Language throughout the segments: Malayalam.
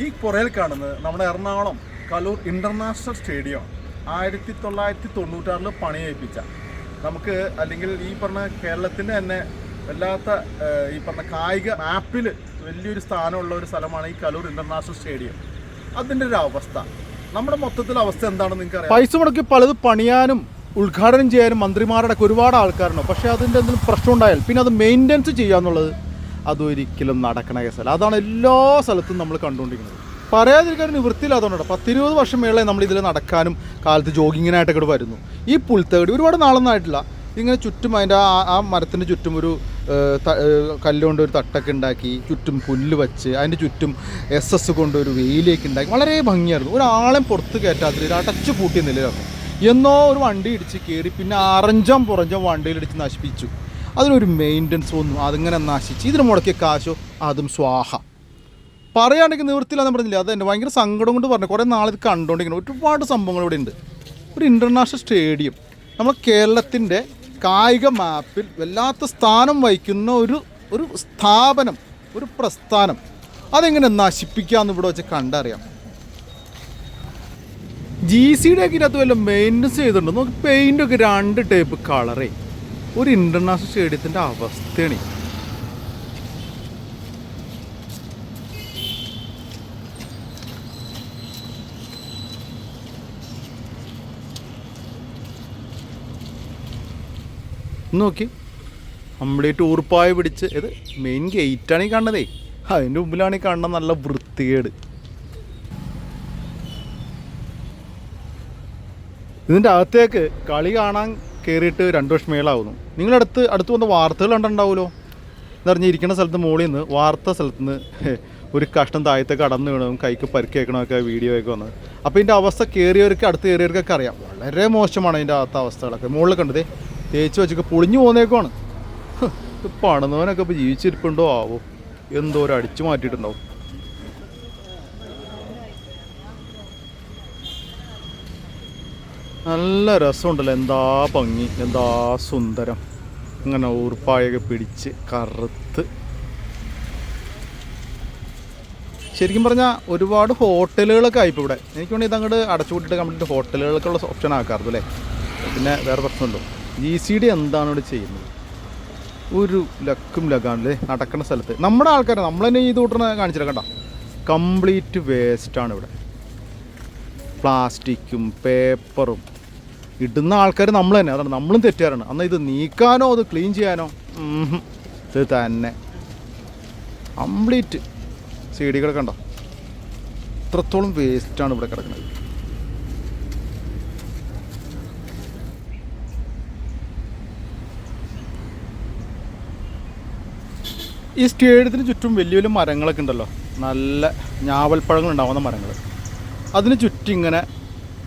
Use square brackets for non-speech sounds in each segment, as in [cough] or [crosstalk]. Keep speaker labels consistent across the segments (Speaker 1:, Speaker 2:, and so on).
Speaker 1: ഈ പുറയിൽ കാണുന്നത് നമ്മുടെ എറണാകുളം കലൂർ ഇന്റർനാഷണൽ സ്റ്റേഡിയം ആയിരത്തി തൊള്ളായിരത്തി തൊണ്ണൂറ്റാറിൽ പണിയേൽപ്പിച്ച നമുക്ക് അല്ലെങ്കിൽ ഈ പറഞ്ഞ കേരളത്തിന്റെ തന്നെ വല്ലാത്ത ഈ പറഞ്ഞ കായിക മാപ്പിൽ വലിയൊരു സ്ഥാനമുള്ള ഒരു സ്ഥലമാണ് ഈ കലൂർ ഇന്റർനാഷണൽ സ്റ്റേഡിയം. അതിന്റെ ഒരു അവസ്ഥ. നമ്മുടെ മൊത്തത്തിൽ അവസ്ഥ എന്താണെന്ന് നിങ്ങൾക്ക് അറിയാം പൈസ മുടക്കി പലത് പണിയാനും ഉദ്ഘാടനം ചെയ്യാനും മന്ത്രിമാരുടെ ഒക്കെ ഒരുപാട് ആൾക്കാരുണ്ട്. പക്ഷേ അതിന്റെ എന്തെങ്കിലും പ്രശ്നം ഉണ്ടായാൽ പിന്നെ അത് മെയിന്റനൻസ് ചെയ്യുക എന്നുള്ളത് അതൊരിക്കലും നടക്കണ കേസല്ല. അതാണ് എല്ലാ സ്ഥലത്തും നമ്മൾ കണ്ടുകൊണ്ടിരിക്കുന്നത്. പറയാതിരിക്കാൻ നിവൃത്തിയില്ലാത്തതുകൊണ്ട് പത്തിരുപത് വർഷം മേളെ നമ്മൾ ഇതിൽ നടക്കാനും കാലത്ത് ജോഗിങ്ങിനായിട്ടൊക്കെ വരുന്നു. ഈ പുൽത്തകടി ഒരുപാട് നാളൊന്നും ആയിട്ടില്ല. ഇങ്ങനെ ചുറ്റും അതിന്റെ ആ ആ മരത്തിന്റെ ചുറ്റും ഒരു കല്ലുകൊണ്ട് ഒരു തട്ടൊക്കെ ഉണ്ടാക്കി ചുറ്റും പുല്ല് വെച്ച് അതിന്റെ ചുറ്റും എസ് എസ് കൊണ്ട് ഒരു വെയിലേക്ക് ഉണ്ടാക്കി വളരെ ഭംഗിയായിരുന്നു. ഒരാളെയും പുറത്ത് കയറ്റാത്ത ഒരു അടച്ചു പൂട്ടിയ നിലയിലായിരുന്നു. എന്നോ ഒരു വണ്ടി ഇടിച്ച് കയറി പിന്നെ അറഞ്ചം പുറഞ്ചം വണ്ടിയിലിടിച്ച് നശിപ്പിച്ചു. അതിനൊരു മെയിന്റനൻസ് ഒന്നും അതിങ്ങനെ നശിച്ച്. ഇതിന് മുടക്കിയ കാശോ അതും സ്വാഹ. പറയുകയാണെങ്കിൽ നിവൃത്തിയില്ലാന്ന് പറഞ്ഞില്ല? അത് എന്റെ ഭയങ്കര സങ്കടം കൊണ്ട് പറഞ്ഞു. കുറേ നാളിത് കണ്ടുകൊണ്ടിരിക്കണം ഒരുപാട് സംഭവങ്ങൾ ഇവിടെ ഉണ്ട്. ഒരു ഇന്റർനാഷണൽ സ്റ്റേഡിയം നമ്മുടെ കേരളത്തിന്റെ കായിക മാപ്പിൽ വല്ലാത്ത സ്ഥാനം വഹിക്കുന്ന ഒരു ഒരു സ്ഥാപനം ഒരു പ്രസ്ഥാനം. അതെങ്ങനെ നശിപ്പിക്കാമെന്ന് ഇവിടെ വെച്ച് കണ്ടറിയാം. ജി സിയുടെ ഒക്കെ ഇതിനകത്ത് വല്ല മെയിന്റനൻസ് ചെയ്തിട്ടുണ്ട്? നമുക്ക് പെയിന്റൊക്കെ രണ്ട് ടൈപ്പ് കളറേ ഒരു ഇന്റർനാഷണൽ സ്റ്റേഡിയത്തിന്റെ അവസ്ഥയാണ് നോക്കി. നമ്മുടെ ടൂർപ്പായ പിടിച്ച് ഇത് മെയിൻ ഗേറ്റാണ് ഈ കാണുന്നതേ. അതിന്റെ മുമ്പിലാണ് ഈ കാണുന്ന നല്ല വൃത്തികേട്. ഇതിന്റെ അകത്തേക്ക് കളി കാണാൻ കയറിയിട്ട് രണ്ട് വർഷം മേളാവുന്നു. നിങ്ങളടുത്ത് അടുത്ത് വന്ന വാർത്തകൾ കണ്ടിട്ടുണ്ടാവുമല്ലോ? എന്നറിഞ്ഞിരിക്കുന്ന സ്ഥലത്ത് മുകളിൽ നിന്ന് വാർത്ത സ്ഥലത്ത് നിന്ന് [laughs] ഒരു കഷ്ടം താഴത്തെ കടന്നു വീണതും കൈക്ക് പരിക്കേക്കണമൊക്കെ വീഡിയോ ഒക്കെ വന്നത്. അപ്പോൾ ഇതിന്റെ അവസ്ഥ കയറിയവർക്ക് അടുത്ത് കയറിയവർക്കൊക്കെ അറിയാം. വളരെ മോശമാണ് അതിന്റെ അകത്ത അവസ്ഥകളൊക്കെ. മുകളിൽ കണ്ടതേ തേച്ച് വെച്ചൊക്കെ പൊളിഞ്ഞു പോകുന്നേക്കുമാണ് പണിതവനൊക്കെ ഇപ്പോൾ ജീവിച്ചിരിപ്പുണ്ടോ ആവോ? എന്തോ ഒരു അടിച്ചു മാറ്റിയിട്ടുണ്ടാവും. നല്ല രസമുണ്ടല്ലോ. എന്താ ഭംഗി എന്താ സുന്ദരം. ഇങ്ങനെ ഊർപ്പായൊക്കെ പിടിച്ച് കറുത്ത്. ശരിക്കും പറഞ്ഞാൽ ഒരുപാട് ഹോട്ടലുകളൊക്കെ ആയിപ്പോൾ ഇവിടെ എനിക്ക് വേണമെങ്കിൽ ഇതങ്ങോട്ട് അടച്ചുപൂട്ടിട്ട് കംപ്ലീറ്റ് ഹോട്ടലുകൾക്കുള്ള ഓപ്ഷൻ ആക്കാറുണ്ട് അല്ലേ? പിന്നെ വേറെ പ്രശ്നമുണ്ടോ? ജി സി ഡി എന്താണ് ഇവിടെ ചെയ്യുന്നത്? ഒരു ലക്കും ലക്കാണല്ലേ നടക്കുന്ന സ്ഥലത്ത്. നമ്മുടെ ആൾക്കാർ നമ്മൾ തന്നെ ഈ കൂട്ടണ കാണിച്ചില്ല കണ്ട? കംപ്ലീറ്റ് വേസ്റ്റാണ് ഇവിടെ. പ്ലാസ്റ്റിക്കും പേപ്പറും ഇടുന്ന ആൾക്കാർ നമ്മൾ തന്നെ. അതാണ് നമ്മളും തെറ്റുകാരാണ്. എന്നാൽ ഇത് നീക്കാനോ അത് ക്ലീൻ ചെയ്യാനോ? ഇത് തന്നെ. കംപ്ലീറ്റ് സി ഡി കണ്ടോ? ഇത്രത്തോളം വേസ്റ്റാണ് ഇവിടെ കിടക്കുന്നത്. ഈ സ്റ്റേഡിയത്തിന് ചുറ്റും വലിയ വലിയ മരങ്ങളൊക്കെ ഉണ്ടല്ലോ. നല്ല ഞാവൽപ്പഴങ്ങൾ ഉണ്ടാവുന്ന മരങ്ങൾ അതിന് ചുറ്റും ഇങ്ങനെ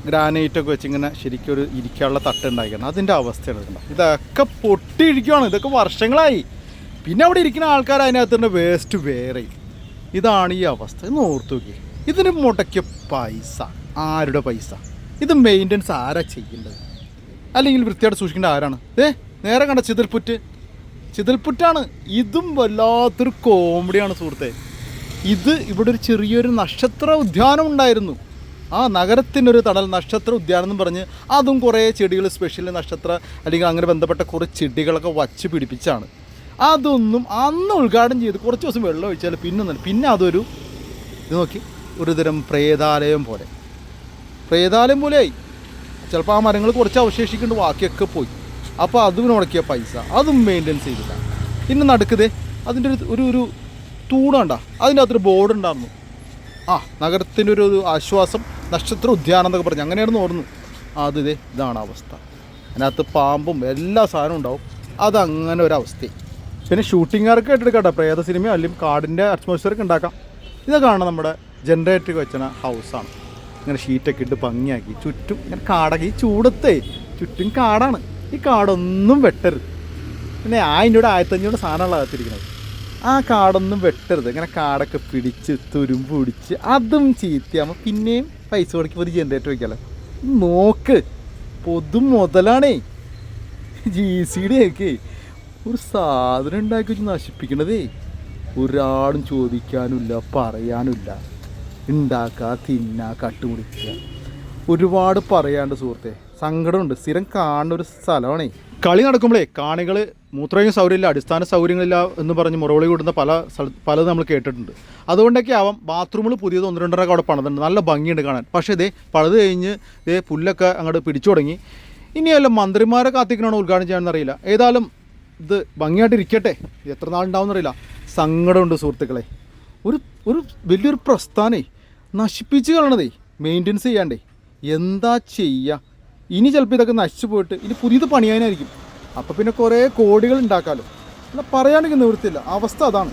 Speaker 1: ഗ്രാനൈറ്റൊക്കെ ഒക്കെ വെച്ചിങ്ങനെ ശരിക്കും ഒരു ഇരിക്കാനുള്ള തട്ട് ഉണ്ടായിരിക്കണം അതിന്റെ അവസ്ഥയാണ് എടുക്കണം ഇതൊക്കെ പൊട്ടിയിരിക്കുകയാണ് ഇതൊക്കെ വർഷങ്ങളായി. പിന്നെ അവിടെ ഇരിക്കുന്ന ആൾക്കാർ അതിനകത്തുണ്ട് വേസ്റ്റ് വേറെ. ഇതാണ് ഈ അവസ്ഥ. ഒന്ന് ഓർത്ത് നോക്കി ഇതിന് മുടക്കിയ പൈസ. ആരുടെ പൈസ? ഇത് മെയിന്റനൻസ് ആരാ ചെയ്യേണ്ടത്? അല്ലെങ്കിൽ വൃത്തിയായിട്ട് സൂക്ഷിക്കേണ്ട ആരാണ്? ഏ? നേരെ കണ്ട ചിതൽപുറ്റ്. ചിതൽപുറ്റാണ്. ഇതും വല്ലാത്തൊരു കോമഡിയാണ് സുഹൃത്തെ. ഇത് ഇവിടെ ഒരു ചെറിയൊരു നക്ഷത്ര ഉദ്യാനം ഉണ്ടായിരുന്നു. ആ നഗരത്തിനൊരു തണൽ നക്ഷത്ര ഉദ്യാനം എന്ന് പറഞ്ഞ് അതും കുറേ ചെടികൾ സ്പെഷ്യൽ നക്ഷത്ര അല്ലെങ്കിൽ അങ്ങനെ ബന്ധപ്പെട്ട കുറേ ചെടികളൊക്കെ വച്ച് പിടിപ്പിച്ചാണ്. അതൊന്നും അന്ന് ഉദ്ഘാടനം ചെയ്ത് കുറച്ച് ദിവസം വെള്ളം ഒഴിച്ചാൽ പിന്നെ. പിന്നെ അതൊരു ഇത് നോക്കി ഒരു തരം പ്രേതാലയം പോലെ. പ്രേതാലയം പോലെയായി. ചിലപ്പോൾ ആ മരങ്ങൾ കുറച്ച് അവശേഷിക്കുന്നുണ്ട് ബാക്കിയൊക്കെ പോയി. അപ്പോൾ അതും മുടക്കിയ പൈസ അതും മെയിന്റെനൻസ് ചെയ്തില്ല. പിന്നെ നടക്കുതേ അതിന്റെ ഒരു ഒരു ഒരു തൂണുണ്ടാ അതിന്റെ അകത്തൊരു ബോർഡ് ഉണ്ടായിരുന്നു. ആ നഗരത്തിന്റെ ഒരു ആശ്വാസം. നക്ഷത്ര ഉദ്യാനം എന്നൊക്കെ പറഞ്ഞു. അങ്ങനെയാണെന്ന് ഓർന്നു അത് ഇതേ ഇതാണ് അവസ്ഥ. അതിനകത്ത് പാമ്പും എല്ലാ സാധനവും ഉണ്ടാവും. അതങ്ങനെ ഒരു അവസ്ഥയും പിന്നെ ഷൂട്ടിങ്ങുകാർക്ക് എടുക്കട്ടെ പ്രേത സിനിമയോ അല്ലെങ്കിൽ കാടിന്റെ അറ്റ്മോസ്ഫിയറൊക്കെ ഉണ്ടാക്കാം. ഇതൊക്കെയാണ് നമ്മുടെ ജനറേറ്റർ വെച്ച ഹൗസാണ്. ഇങ്ങനെ ഷീറ്റൊക്കെ ഇട്ട് ഭംഗിയാക്കി. ചുറ്റും ഇങ്ങനെ കാടൊക്കെ. ചൂടത്തെ ചുറ്റും കാടാണ്. ഈ കാടൊന്നും വെട്ടരുത്. പിന്നെ ആയിന്റെ ആയിരത്തഞ്ഞൂറ് സാധനമുള്ള അകത്തിരിക്കുന്നത് ആ കാടൊന്നും വെട്ടരുത്. ഇങ്ങനെ കാടൊക്കെ പിടിച്ച് തുരുമ്പ് പിടിച്ച് അതും ചീത്തയാകുമ്പോൾ പിന്നെയും പൈസ കൊടുക്കി ഒരു ജനറേറ്റർ വയ്ക്കാലോ നോക്ക് പൊതു മുതലാണേ. ജി സി ഡി ഒക്കെ ഒരു സാധനം ഉണ്ടാക്കി വെച്ച് നശിപ്പിക്കണതേ. ഒരാളും ചോദിക്കാനുമില്ല പറയാനുമില്ല ഉണ്ടാക്കുക തിന്നുക കട്ടുപിടിക്കുക. ഒരുപാട് പറയാണ്ട് സുഹൃത്തെ. സങ്കടമുണ്ട്. സ്ഥിരം കാണുന്ന ഒരു സ്ഥലമാണേ. കളി നടക്കുമ്പോഴേ കാണികൾ മൂത്രയും സൗകര്യമില്ല അടിസ്ഥാന സൗകര്യങ്ങളില്ല എന്ന് പറഞ്ഞ് മുറവിളി കൂടുന്ന പല സ്ഥല നമ്മൾ കേട്ടിട്ടുണ്ട്. അതുകൊണ്ടൊക്കെ ആവാം ബാത്റൂമുകൾ പുതിയത് ഒന്ന് രണ്ടരൊക്കെ അവിടെ പണിതുണ്ട് നല്ല ഭംഗിയുണ്ട് കാണാൻ. പക്ഷേ ഇതേ പഴുത് കഴിഞ്ഞ് ഇതേ പുല്ലൊക്കെ അങ്ങോട്ട് പിടിച്ചു തുടങ്ങി. ഇനിയല്ല മന്ത്രിമാരെ കാത്തിക്കണോ ഉദ്ഘാടനം ചെയ്യാമെന്നറിയില്ല ഏതായാലും ഇത് ഭംഗിയായിട്ട് ഇരിക്കട്ടെ. എത്ര നാളുണ്ടാവും എന്നറിയില്ല. സങ്കടമുണ്ട് സുഹൃത്തുക്കളെ. ഒരു ഒരു വലിയൊരു പ്രസ്ഥാനേ. നശിപ്പിച്ച് കളണതേ മെയിന്റെനൻസ് ചെയ്യാണ്ടേ. എന്താ ചെയ്യുക ഇനി ചിലപ്പോൾ ഇതൊക്കെ നശിച്ചു പോയിട്ട് ഇനി പുതിയത് പണിയാനായിരിക്കും. അപ്പോൾ പിന്നെ കുറേ കോടികൾ ഉണ്ടാക്കാമല്ലോ അല്ല പറയാണെങ്കിൽ നിവൃത്തിയില്ല. അവസ്ഥ അതാണ്.